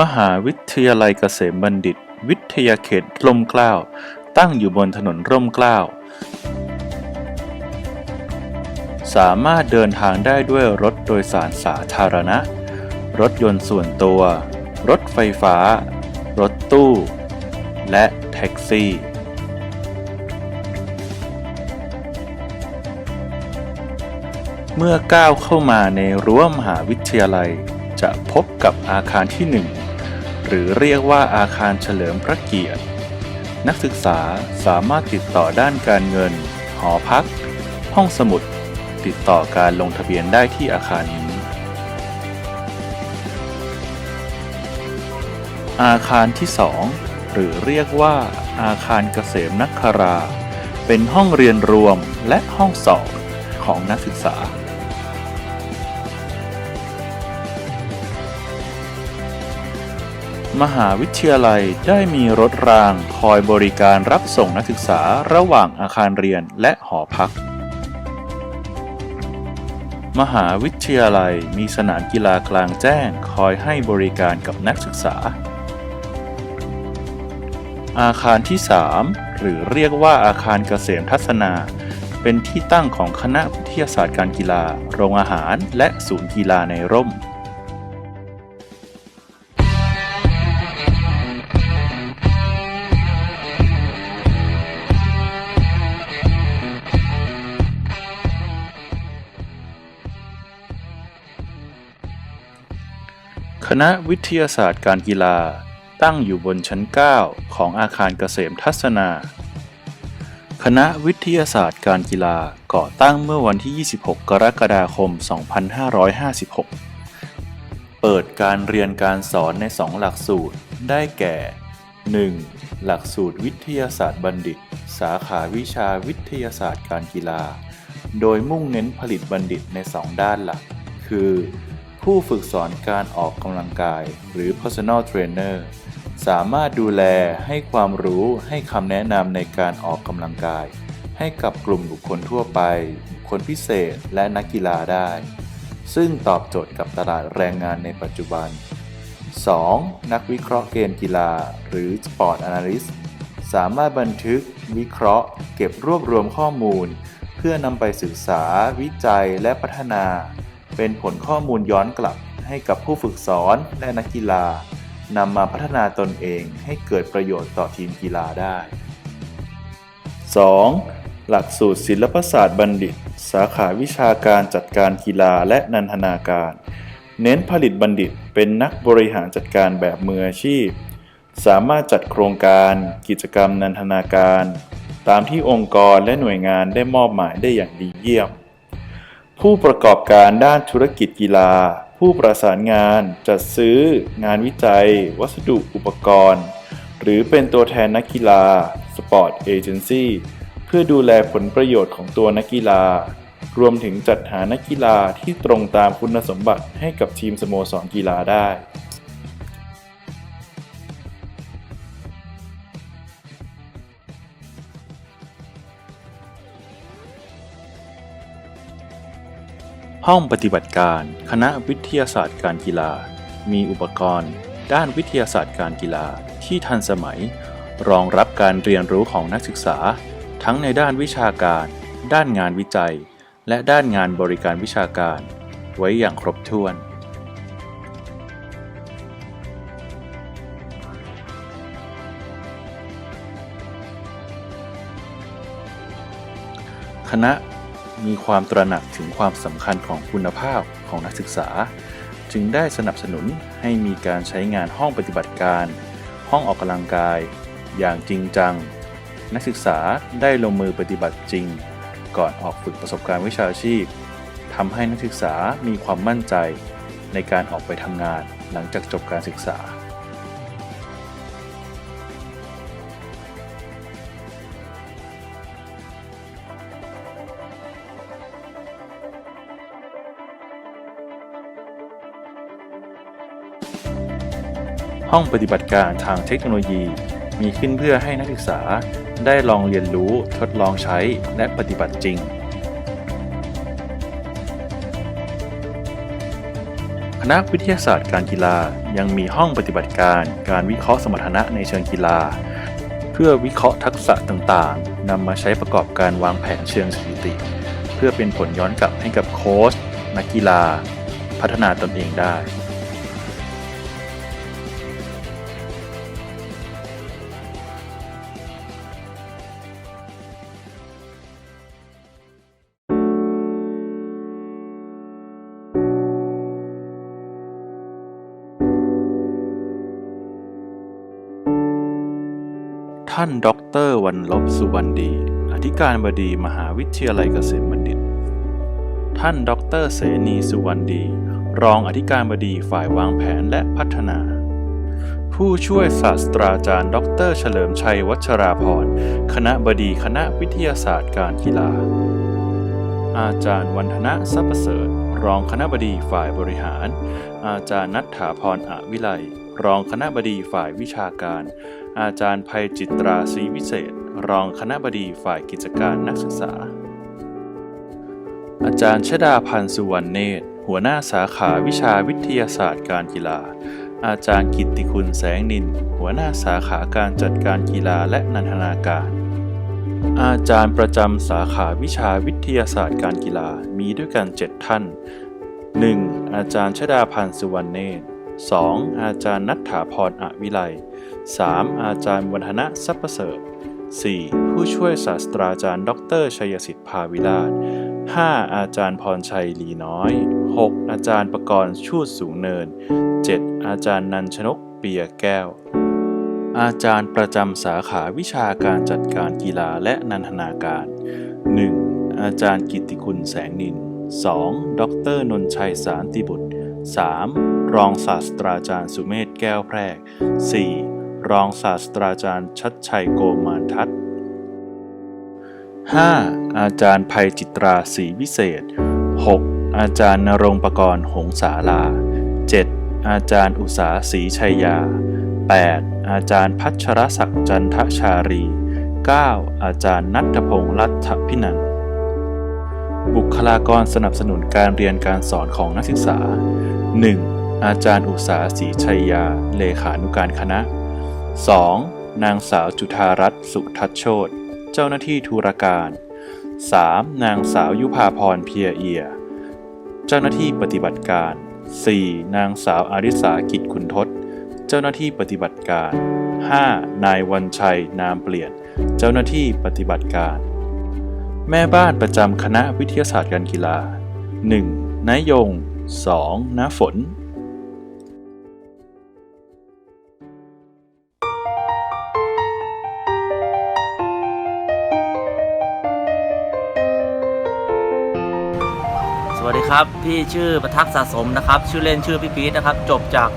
มหาวิทยาลัยเกษมบัณฑิต วิทยาเขตร่มเกล้า ตั้งอยู่บนถนนร่มเกล้า สามารถเดินทางได้ด้วยรถโดยสารสาธารณะ รถยนต์ส่วนตัว รถไฟฟ้า รถตู้ และแท็กซี่เมื่อก้าวเข้ามาในรั้วมหาวิทยาลัย จะพบกับอาคารที่หนึ่ง รือเรียกว่าอาคารเฉลิมพระเกียรติ นักศึกษาสามารถติดต่อด้านการเงิน หอพัก ห้องสมุด ติดต่อการลงทะเบียนได้ที่อาคารนี้ อาคารที่ 2 หรือเรียกว่าอาคารเกษมนักครา เป็นห้องเรียนรวมและห้องสอบของนักศึกษา มหาวิทยาลัยได้มีรถรางคอยบริการรับส่งนักศึกษาระหว่างอาคารเรียนและหอพัก มหาวิทยาลัยมีสนามกีฬากลางแจ้งคอยให้บริการกับนักศึกษา อาคารที่ 3 หรือเรียกว่าอาคารเกษมทัศนา เป็นที่ตั้งของคณะวิทยาศาสตร์การกีฬา โรงอาหาร และศูนย์กีฬาในร่ม ณะวิทยาศาสตร์การกีฬาตั้งอยู่บนชั้น 9 ของอาคารเกษมทัศนา คณะวิทยาศาสตร์การกีฬาก่อตั้งเมื่อวันที่ 26 กรกฎาคม 2556 เปิดการเรียนการสอนใน 2 หลักสูตร ได้แก่ 1. หลักสูตรวิทยาศาสตร์บัณฑิต สาขาวิชาวิทยาศาสตร์การกีฬา โดยมุ่งเน้นผลิตบัณฑิตใน 2 ด้านหลัก คือ ผู้ฝึกสอนการออกกำลังกาย หรือ personal trainer สามารถดูแลให้ความรู้ให้คำแนะนำในการออกกำลังกาย ให้กับกลุ่มบุคคลทั่วไป บุคคลพิเศษและนักกีฬาได้ ซึ่งตอบโจทย์กับตลาดแรงงานในปัจจุบัน 2. นักวิเคราะห์เกมกีฬา หรือ Sport Analyst สามารถบันทึก วิเคราะห์ เก็บรวบรวมข้อมูล เพื่อนำไปศึกษา วิจัยและพัฒนา เป็นผลข้อมูลย้อนกลับให้กับผู้ฝึกสอนและนักกีฬานำมาพัฒนาตนเองให้เกิดประโยชน์ต่อทีมกีฬาได้ 2. หลักสูตรศิลปศาสตร์บัณฑิต สาขาวิชาการจัดการกีฬาและนันทนาการ เน้นผลิตบัณฑิตเป็นนักบริหารจัดการแบบมืออาชีพ สามารถจัดโครงการ กิจกรรมนันทนาการ ตามที่องค์กรและหน่วยงานได้มอบหมายได้อย่างดีเยี่ยม ผู้ประกอบการด้านธุรกิจกีฬา ผู้ประสานงาน จัดซื้อ งานวิจัย วัสดุอุปกรณ์ หรือเป็นตัวแทนนักกีฬา สปอร์ตเอเจนซี่เพื่อดูแลผลประโยชน์ของตัวนักกีฬา รวมถึงจัดหานักกีฬาที่ตรงตามคุณสมบัติให้กับทีมสโมสรกีฬาได้ ห้องปฏิบัติการ คณะวิทยาศาสตร์การกีฬา มีอุปกรณ์ ด้านวิทยาศาสตร์การกีฬาที่ทันสมัย รองรับการเรียนรู้ของนักศึกษา ทั้งในด้านวิชาการ ด้านงานวิจัย และด้านงานบริการวิชาการ ไว้อย่างครบถ้วน คณะ มีความตระหนักถึงความสำคัญของคุณภาพของนักศึกษา จึงได้สนับสนุนให้มีการใช้งานห้องปฏิบัติการ ห้องออกกำลังกาย อย่างจริงจัง นักศึกษาได้ลงมือปฏิบัติจริง ก่อนออกฝึกประสบการณ์วิชาชีพทำให้นักศึกษามีความมั่นใจในการออกไปทำงานหลังจากจบการศึกษา ห้องปฏิบัติการทางเทคโนโลยี มีขึ้นเพื่อให้นักศึกษาได้ลองเรียนรู้ทดลองใช้และปฏิบัติจริงคคณะวิทยาศาสตร์การกีฬายังมีห้องปฏิบัติการการวิเคราะห์สมรรถนะในเชิงกีฬา เพื่อวิเคราะห์ทักษะต่างๆนำมาใช้ประกอบการวางแผนเชิงสถิติ เพื่อเป็นผลย้อนกลับให้กับโค้ชนักกีฬา พัฒนาตนเองได้านด็อกเตอร์วันลบสุวรรณดี อธิการบดีมหาวิทยาลัยเกษมบัณฑิต ท่านด็อกเตอร์เสนีสุวรรณดี รองอธิการบดีฝ่ายวางแผนและพัฒนา ผู้ช่วยศาสตราจารย์ด็อกเตอร์เฉลิมชัยวัชราพรคณะบดีคณะวิทยาศาสตร์การกีฬา อาจารย์วันธนะทรัพเสริฐรองคณะบดีฝ่ายบริหาร อาจารย์นัทถาพรอวิไลรองคณะบดีฝ่ายวิชาการ อาจารย์ภัยจิตราศรีวิเศษ รองคณะบดีฝ่ายกิจการนักศึกษา อาจารย์ชดาพันธ์สุวรรณเนตร หัวหน้าสาขาวิชาวิทยาศาสตร์การกีฬา อาจารย์กิตติคุณแสงนิน หัวหน้าสาขาการจัดการกีฬาและนันทนาการอาจารย์ประจำสาขาวิชาวิทยาศาสตร์การกีฬามีด้วยกัน 7 ท่าน 1. อาจารย์ชดาพันธ์สุวรรณเนตร 2. อาจารย์นัทถาพรอวิไล 3. อาจารย์วัฒนะทรัพย์ประเสริฐ 4. ผู้ช่วยศาสตราจารย์ดอกเตอรชัยสิทธิ์ภาวิราช 5. อาจารย์พรชัยลีน้อย 6. อาจารย์ประกรณ์ชูดสูงเนิน 7. อาจารย์นันชนกเปียแก้ว อาจารย์ประจำสาขาวิชาการจัดการกีฬาและนันทนาการ 1. อาจารย์กิตติคุณแสงนิน 2. ดรนนชัยสารติบุตร 3. รองศาสตราจารย์สุเมธแก้วแพรก 4. รองศาสตราจารย์ชัดชัยโกมานทัศน์ 5. อาจารย์ภัยจิตราศรีวิเศษ 6. อาจารย์นรงประกรณ์หงสาลา 7. อาจารย์อุษาศรีชัยยา 8. อาจารย์พัชรศักดิ์จันทชารี 9. อาจารย์นัทพงษ์รัฐพินันท์ บุคลากรสนับสนุนการเรียนการสอนของนักศึกษา 1. อาจารย์อุษาศรีชัยยา เลขานุการคณะ 2. นางสาวจุธารัตน์สุทัชโชตเจ้าหน้าที่ธุรการ 3. นางสาวยุพาพรเพียเอีย เจ้าหน้าที่ปฏิบัติการ 4. นางสาวอาริสากิจคุณทศ เจ้าหน้าที่ปฏิบัติการ 5. นายวันชัยนามเปลี่ยน เจ้าหน้าที่ปฏิบัติการ แม่บ้านประจำคณะวิทยาศาสตร์การกีฬา 1. นายง 2. น้าฝน สวัสดีครับ พี่ชื่อประทักษ์สะสมนะครับ ชื่อเล่นชื่อพี่ปี๊ดนะครับ จบจาก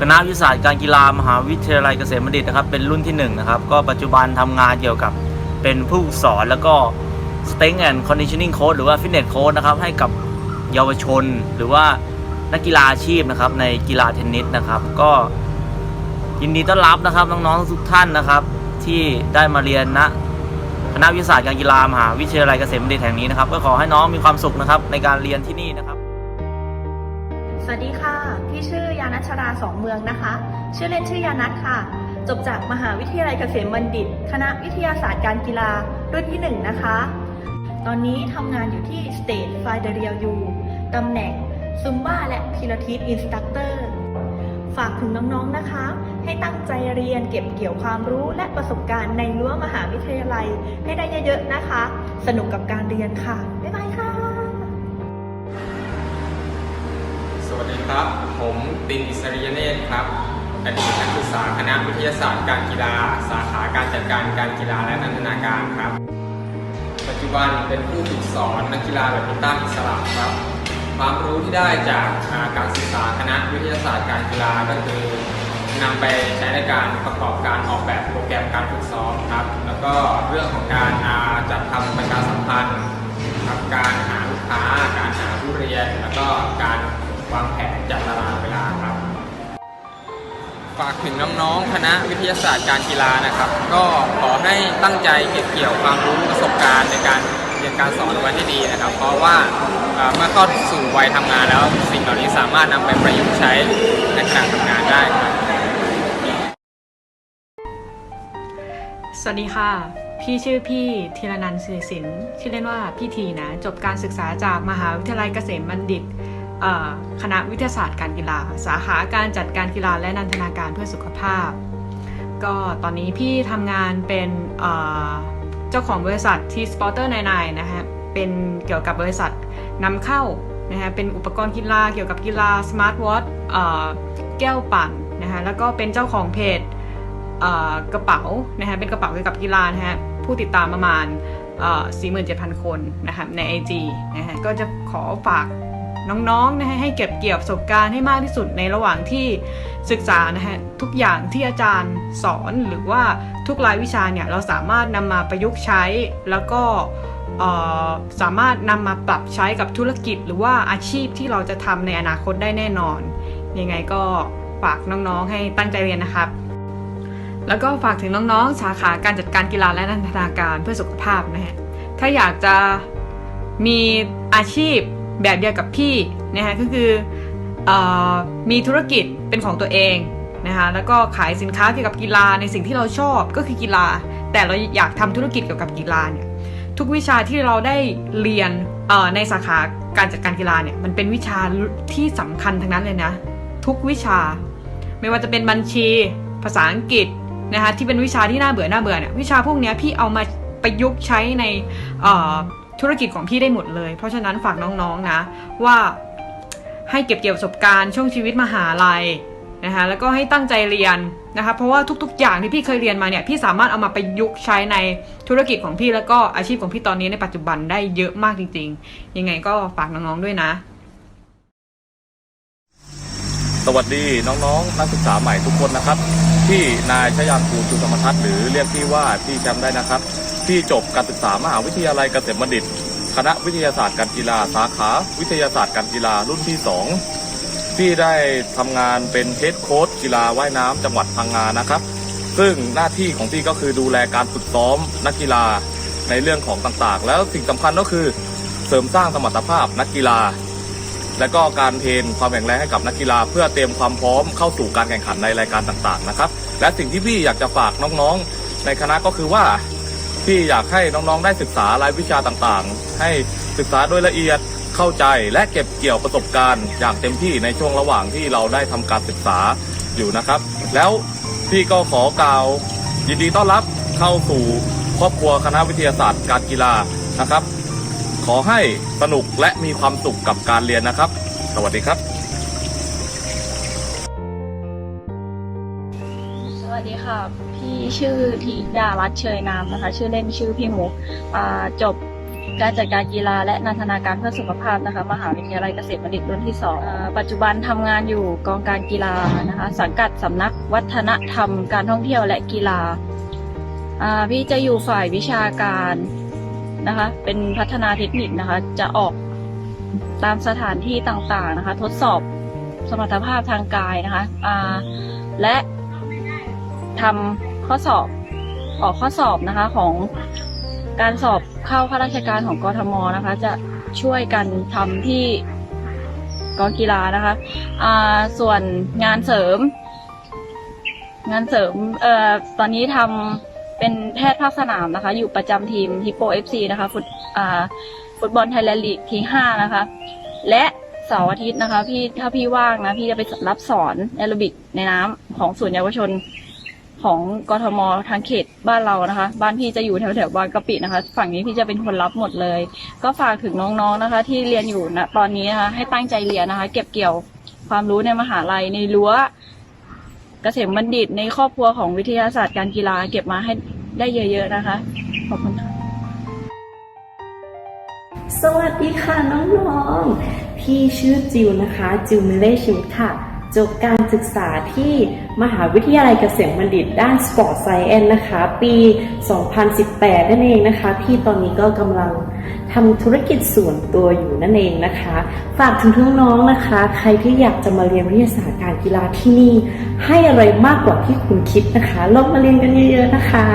คณะวิทยาศาสตร์การกีฬามหาวิทยาลัยเกษมบัณฑิตนะครับ เป็นรุ่นที่1นะครับ ก็ปัจจุบันทำงานเกี่ยวกับเป็นผู้สอนแล้วก็ strength and conditioning coach หรือว่า fitness coach นะครับ ให้กับเยาวชนหรือว่านักกีฬาอาชีพนะครับ ในกีฬาเทนนิสนะครับ ก็ยินดีต้อนรับนะครับน้องๆทุกท่านนะครับ ที่ได้มาเรียนณคณะวิทยาศาสตร์การกีฬามหาวิทยาลัยเกษมบัณฑิตแห่งนี้นะครับ ก็ขอให้น้องมีความสุขนะครับในการเรียนที่นี่นะครับ สวัสดีค่ะ พี่ชื่อยานัชราสองเมืองนะคะ ชื่อเล่นชื่อยานัทค่ะ จบจากมหาวิทยาลัยเกษมบัณฑิต คณะวิทยาศาสตร์การกีฬารุ่นที่หนึ่งนะคะ ตอนนี้ทำงานอยู่ที่ State f i d e r i a U ตำแหน่งซุมบ้าและพิลาทิสอินสตัคเตอร์ ฝากถึงน้องๆนะคะ ให้ตั้งใจเรียนเก็บเกี่ยวความรู้และประสบการณ์ในรั้วมหาวิทยาลัยให้ได้เยอะๆนะคะ สนุกกับการเรียนค่ะ บ๊ายบายค่ะ สวัสดีครับ ผมตินอิสริยเนตรครับอดีตนักศึกษาคณะวิทยาศาสตร์การกีฬา สาขาการจัดการการกีฬาและนันทนาการครับ ปัจจุบันเป็นผู้ฝึกสอนนักกีฬาแบดมินตันอิสระครับ ความรู้ที่ได้จากการศึกษาคณะวิทยาศาสตร์การกีฬาก็คือนำไปใช้ในการประกอบการออกแบบโปรแกรมการฝึกซ้อมครับ แล้วก็เรื่องของการาจัดทำประชาสัมพันธ์ครับการหาลูกค้า การหาผู้เรียน แล้วก็การวางแผนจัดตาราง ฝากถึงน้องๆ คณะวิทยาศาสตร์การกีฬานะครับ ก็ขอให้ตั้งใจเก็บเกี่ยวความรู้ประสบการณ์ในการเรียนการสอนไว้ให้ดีนะครับ เพราะว่าเมื่อเข้าสู่วัยทำงานแล้วสิ่งเหล่านี้สามารถนำไปประยุกต์ใช้ในขณะทำงานได้ครับสวัสดีค่ะ พี่ชื่อพี่ธีรนันท์ศิริสินชื่อเล่นว่าพี่ทีนะ จบการศึกษาจากมหาวิทยาลัยเกษมบัณฑิต คณะวิทยาศาสตร์การกีฬา สาขาการจัดการกีฬาและนันทนาการเพื่อสุขภาพ ก็ตอนนี้พี่ทำงานเป็นเจ้าของบริษัทที่สปอร์เตอร์นายนะฮะเป็นเกี่ยวกับบริษัทนำเข้านะฮะเป็นอุปกรณ์กีฬาเกี่ยวกับกีฬาสมาร์ทวอทแก้วปั่นนะฮะแล้วก็เป็นเจ้าของเพจเกระเป๋านะฮะเป็นกระเป๋าเกี่ยวกับกีฬานะฮะผู้ติดตามประมาณเอ่อ47,000 คนนะครับใน IG นะฮะก็จะขอฝาก น้องๆนะฮะให้เก็บเกี่ยวประสบการณ์ให้มากที่สุดในระหว่างที่ศึกษานะฮะทุกอย่างที่อาจารย์สอนหรือว่าทุกรายวิชาเนี่ยเราสามารถนำมาประยุกต์ใช้แล้วก็สามารถนำมาปรับใช้กับธุรกิจ หรือว่าอาชีพที่เราจะทำในอนาคตได้แน่นอน ยังไงก็ฝากน้องๆให้ตั้งใจเรียนนะครับ แล้วก็ฝากถึงน้องๆ สาขาการจัดการกีฬาและนันทนาการเพื่อสุขภาพนะฮะถ้าอยากจะมีอาชีพ แบบเดียวกับพี่นะฮะก็คืออมีธุรกิจเป็นของตัวเองนะคะแล้วก็ขายสินค้าเกี่ยวกับกีฬาในสิ่งที่เราชอบก็คือกีฬา แต่เราอยากทำธุรกิจเกี่ยวกับกีฬาเนี่ยทุกวิชาที่เราได้เรียนในสาขาการจัดการกีฬาเนี่ยมันเป็นวิชาที่สำคัญทั้งนั้นเลยนะทุกวิชา ไม่ว่าจะเป็นบัญชี ภาษาอังกฤษนะคะที่เป็นวิชาที่น่าเบื่อน่าเบื่อเนี่ยวิชาพวกนี้พี่เอามาประยุกต์ใช้ใน ธุรกิจของพี่ได้หมดเลย เพราะฉะนั้นฝากน้องๆนะ ว่าให้เก็บเกี่ยวประสบการณ์ช่วงชีวิตมหาลัยนะคะแล้วก็ให้ตั้งใจเรียนนะคะเพราะว่าทุกๆ อย่างที่พี่เคยเรียนมาเนี่ยพี่สามารถเอามาประยุกต์ใช้ในธุรกิจของพี่แล้วก็อาชีพของพี่ตอนนี้ในปัจจุบันได้เยอะมากจริง ๆ ยังไงก็ฝากน้องๆด้วยนะ สวัสดีน้องๆ นักศึกษาใหม่ทุกคนนะครับ ที่นายชยานภูจุธรรมทัศน์หรือเรียกพี่ว่าพี่แชมป์ได้นะครับ ที่จบการศึกษามหาวิทยาลัยเกษมบัณฑิต คณะวิทยาศาสตร์การกีฬาสาขา วิทยาศาสตร์การกีฬารุ่นที่2พี่ได้ทำงานเป็นเฮดโค้ชกีฬาว่ายน้ำจังหวัดพังงานะครับ ซึ่งหน้าที่ของพี่ก็คือดูแลการฝึกซ้อมนักกีฬาในเรื่องของต่างๆ แล้วสิ่งสำคัญก็คือเสริมสร้างสมรรถภาพนักกีฬา และก็การเทรนความแข็งแรงให้กับนักกีฬา เพื่อเตรียมความพร้อมเข้าสู่การแข่งขันในรายการต่างๆนะครับ และสิ่งที่พี่อยากจะฝากน้องๆ ในคณะก็คือว่า พี่อยากให้น้องๆได้ศึกษารายวิชาต่างๆ ให้ศึกษาโดยละเอียดเข้าใจและเก็บเกี่ยวประสบการณ์อย่างเต็มที่ในช่วงระหว่างที่เราได้ทำการศึกษาอยู่นะครับ แล้วพี่ก็ขอกล่าว ยินดีต้อนรับเข้าสู่ครอบครัวคณะวิทยาศาสตร์การกีฬานะครับ ขอให้สนุกและมีความสุขกับการเรียนนะครับ สวัสดีครับ สวัสดีค่ะ พี่ชื่อธิดารัตน์เชยนามนะคะ ชื่อเล่นชื่อพี่หมุกอ่าจบการจัดการกีฬาและนันทนาการเพื่อสุขภาพนะคะ มหาวิทยาลัยเกษตรบัณฑิตรุ่นที่สองปัจจุบันทำงานอยู่กองการกีฬานะคะ สังกัดสำนักวัฒนธรรม การท่องเที่ยวและกีฬาพี่จะอยู่ฝ่ายวิชาการนะคะ เป็นพัฒนาเทคนิคนะคะ จะออกตามสถานที่ต่างๆนะคะ ทดสอบสมรรถภาพทางกายนะคะและ ทำข้อสอบออกข้อสอบนะคะของการสอบเข้าข้าราชการของกทมนะคะ จะช่วยกันทำที่กองกีฬานะคะอ่าส่วนงานเสริม งานเสริมเอ่อตอนนี้ทำเป็นแพทย์ภาคสนามนะคะ อยู่ประจำทีมฮิปโปเอฟซีนะคะฟุตอ่าฟุตบอลไทยแลนด์ลีกที่ห้านะคะ และเสาร์อาทิตย์นะคะ พี่ถ้าพี่ว่างนะ พี่จะไปรับสอนแอโรบิกในน้ำของศูนย์เยาวชน ของกทมทางเขตบ้านเรานะคะ บ้านพี่จะอยู่แถวแถวบางกะปินะคะ ฝั่งนี้พี่จะเป็นคนรับหมดเลย ก็ฝากถึงน้องๆนะคะ ที่เรียนอยู่นะตอนนี้นะคะให้ตั้งใจเรียนนะคะ เก็บเกี่ยวความรู้ในมหาลัยในรั้วเกษมบัณฑิตในครอบครัวของวิทยาศาสตร์การกีฬาเก็บมาให้ได้เยอะ ๆนะคะ ขอบคุณค่ะสวัสดีค่ะน้องๆพี่ชื่อจิวนะคะ จิวมิเล่ชีวิตค่ะ จบการศึกษาที่มหาวิทยาลัยเกษมบัณฑิตด้านสปอร์ตไซเอนนะคะ ปี 2018 นั่นเองนะคะพี่ตอนนี้ก็กำลังทำธุรกิจส่วนตัวอยู่นั่นเองนะคะ ฝากถึงทุกน้องๆนะคะ ใครที่อยากจะมาเรียนวิทยาศาสตร์การกีฬาที่นี่ ให้อะไรมากกว่าที่คุณคิดนะคะลองมาเรียนกันเยอะๆนะคะ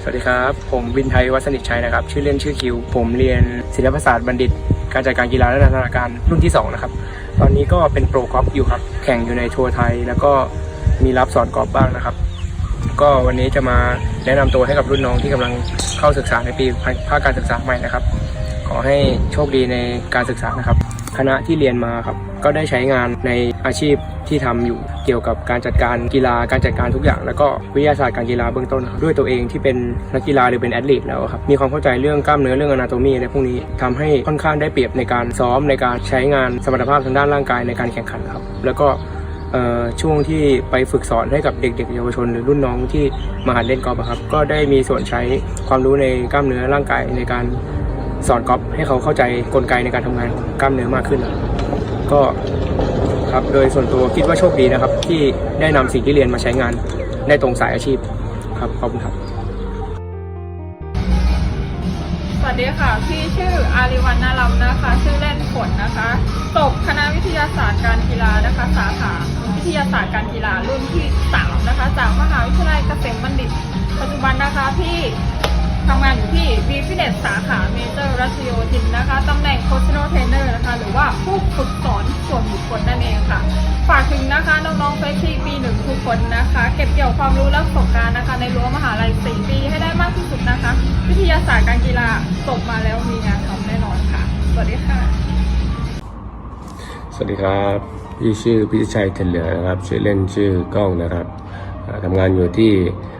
สวัสดีครับ ผมวินไทยวัฒนิชัยนะครับ ชื่อเล่นชื่อคิว ผมเรียนศิลปศาสตร์บัณฑิต การจัดการกีฬาและนันทนาการรุ่นที่2นะครับ ตอนนี้ก็เป็นโปรกอล์ฟอยู่ครับ แข่งอยู่ในทัวร์ไทย แล้วก็มีรับสอนกอล์ฟบ้างนะครับ ก็วันนี้จะมาแนะนำตัวให้กับรุ่นน้องที่กำลังเข้าศึกษาในปีภาคการศึกษาใหม่นะครับ ขอให้โชคดีในการศึกษานะครับ คณะที่เรียนมาครับ ก็ได้ใช้งานในอาชีพที่ทำอยู่เกี่ยวกับการจัดการกีฬาการจัดการทุกอย่าง แล้วก็วิทยาศาสตร์การกีฬาเบื้องต้น ด้วยตัวเองที่เป็นนักกีฬาหรือเป็นแอดลีทแล้วครับมีความเข้าใจเรื่องกล้ามเนื้อเรื่องอนาโตมีในพวกนี้ทำให้ค่อนข้างได้เปรียบในการซ้อมในการใช้งานสมรรถภาพทางด้านร่างกายในการแข่งขันครับ แล้วก็ช่วงที่ไปฝึกสอนให้กับเด็กๆเยาวชน หรือรุ่นน้องที่มาหัดเล่นกอล์ฟครับ ก็ได้มีส่วนใช้ความรู้ในกล้ามเนื้อร่างกายในการ สอนกอล์ฟให้เขาเข้าใจกลไกในการทำงานของกล้ามเนื้อมากขึ้น ก็ครับโดยส่วนตัวคิดว่าโชคดีนะครับ ที่ได้นำสิ่งที่เรียนมาใช้งานได้ตรงสายอาชีพครับขอบคุณครับ สวัสดีค่ะพี่ชื่ออาริวันนาลัมนะคะ ชื่อเล่นฝนนะคะจบคณะวิทยาศาสตร์การกีฬานะคะ สาขาวิทยาศาสตร์การกีฬารุ่นที่สามนะคะ จากมหาวิทยาลัยเกษมบัณฑิต ปัจจุบันนะคะพี่ ทำงานอยู่ที่ b ีฟิเนสสาขาเมเจอร์รัชโยธินนะคะตำแหน่งโคชโนเทรนเนอร์นะคะ หรือว่าผู้ฝึกสอนส่วนบุคคลนั่นเองค่ะ ฝากถึงนะคะน้องๆเฟชชี่ปีหนึ่งทุกคนนะคะ เก็บเกี่ยวความรู้และประสบการณ์นะคะ ในรั้วมหาลัย4ปีให้ได้มากที่สุดนะคะ วิทยาศาสตร์การกีฬาจบมาแล้วมีงานทำแน่นอนค่ะ สวัสดีค่ะ สวัสดีครับ พี่ชื่อพิชัยเทนเหลือนะครับชื่อเล่นชื่อกล้องนะครับทำงานอยู่ที่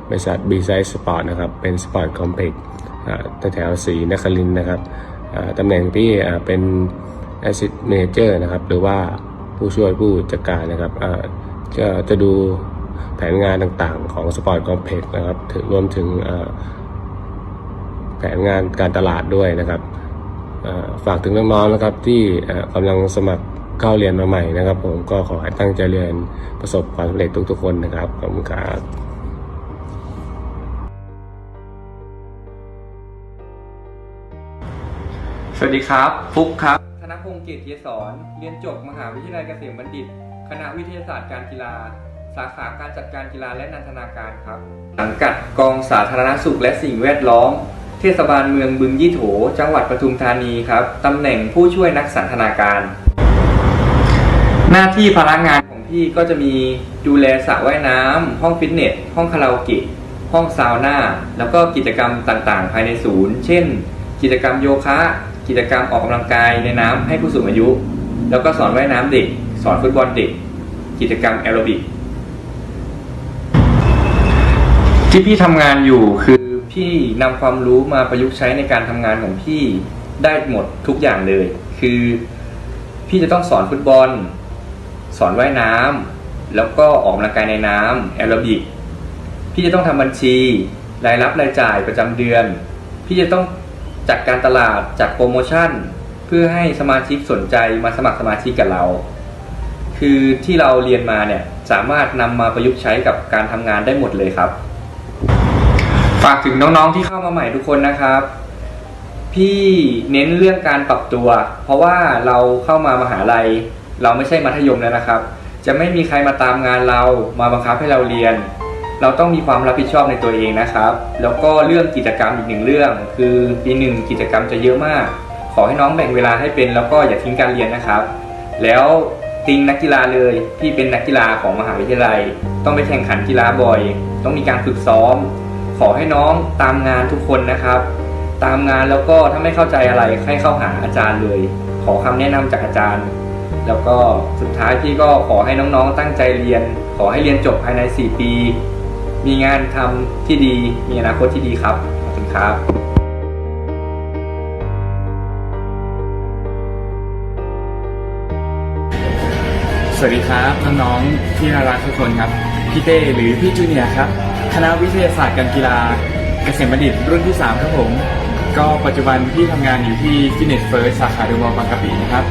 บริษัท b ีไซส์สปอร์ตนะครับ เป็นสปอร์ตคอมเพล็กซ์แถวสีนครินนะครับตำแหน่งพี่เป็น Asset Manager นะครับ หรือว่าผู้ช่วยผู้จัดการนะครับจะจะดูแผนงานต่างๆของสปอร์ตคอมเพล็กซ์นะครับถึงรวมถึงแผนงานการตลาดด้วยนะครับฝากถึงน้องๆนะครับที่กำลังสมัครเข้าเรียนมาใหม่นะครับ ผมก็ขอให้ตั้งใจเรียนประสบความสำเร็จทุกๆคนนะครับขอบคุณครับ สวัสดีครับฟุกครับ ธนพงศ์เกียรติเยศรเรียนจบมหาวิทยาลัยเกษมบัณฑิต คณะวิทยาศาสตร์การกีฬา สาขาการจัดการกีฬาและนันทนาการครับสังกัดกองสาธารณสุขและสิ่งแวดล้อม เทศบาลเมืองบึงยี่โถ จังหวัดปทุมธานีครับ ตำแหน่งผู้ช่วยนักสันทนาการ หน้าที่พนักงานของพี่ก็จะมีดูแลสระว่ายน้ำห้องฟิตเนส ห้องคาราโอเกะ ห้องซาวน่า แล้วก็กิจกรรมต่างๆ ภายในศูนย์ เช่น กิจกรรมโยคะ กิจกรรมออกกำลังกายในน้ำให้ผู้สูงอายุ แล้วก็สอนว่ายน้ำเด็ก สอนฟุตบอลเด็ก กิจกรรมแอโรบิกที่พี่ทำงานอยู่คือพี่นำความรู้มาประยุกต์ใช้ในการทำงานของพี่ได้หมดทุกอย่างเลย คือพี่จะต้องสอนฟุตบอล สอนว่ายน้ำแล้วก็ออกกำลังกายในน้ำแอโรบิกพี่จะต้องทำบัญชี รายรับรายจ่ายประจำเดือน พี่จะต้อง จัดการตลาดจัดโปรโมชั่น เพื่อให้สมาชิกสนใจมาสมัครสมาชิกกับเรา คือที่เราเรียนมาเนี่ยสามารถนำมาประยุกต์ใช้กับการทำงานได้หมดเลยครับ ฝากถึงน้องๆที่เข้ามาใหม่ทุกคนนะครับ พี่เน้นเรื่องการปรับตัว เพราะว่าเราเข้ามามหาลัย เราไม่ใช่มัธยมแล้วนะครับ จะไม่มีใครมาตามงานเรามาบังคับให้เราเรียน เราต้องมีความรับผิดชอบในตัวเองนะครับ แล้วก็เรื่องกิจกรรมอีกหนึ่งเรื่อง คือปีหนึ่งกิจกรรมจะเยอะมาก ขอให้น้องแบ่งเวลาให้เป็น แล้วก็อย่าทิ้งการเรียนนะครับ แล้วติงนักกีฬาเลยพี่เป็นนักกีฬาของมหาวิทยาลัย ต้องไปแข่งขันกีฬาบ่อย ต้องมีการฝึกซ้อม ขอให้น้องตามงานทุกคนนะครับ ตามงานแล้วก็ถ้าไม่เข้าใจอะไรให้เข้าหาอาจารย์เลย ขอคำแนะนำจากอาจารย์ แล้วก็สุดท้ายพี่ก็ขอให้น้องๆตั้งใจเรียน ขอให้เรียนจบภายใน 4 ปี มีงานทำที่ดี มีอนาคตที่ดีครับ ขอบคุณครับสวัสดีครับน้องๆที่น่ารักทุกคนครับ พี่เต้หรือพี่จูเนียครับ คณะวิทยาศาสตร์การกีฬาเกษมบัณฑิตรุ่นที่ 3 ครับผม ก็ปัจจุบันพี่ทำงานอยู่ที่ฟิตเนสเฟิร์สสาขาเดอะมอลบางกะปินะครับ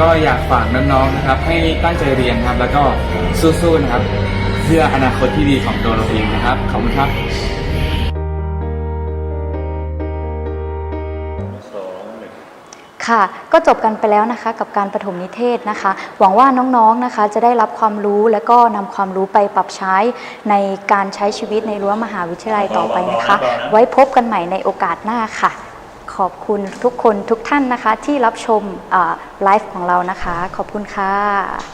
ก็อยากฝากน้องๆนะครับ ให้ตั้งใจเรียนครับ แล้วก็สู้ๆนะครับ พื่ออนาคตที่ดีของตัวเราเองนะครับ ขอบคุณครับสองหนึ่งค่ะก็จบกันไปแล้วนะคะกับการประถมนิเทศนะคะ หวังว่าน้องๆนะคะจะได้รับความรู้และก็นำความรู้ไปปรับใช้ในการใช้ชีวิตในรั้วมหาวิทยาลัยต่อไปนะคะ ไว้พบกันใหม่ในโอกาสหน้าค่ะ ขอบคุณทุกคนทุกท่านนะคะที่รับชมไลฟ์ของเรานะคะ ขอบคุณค่ะ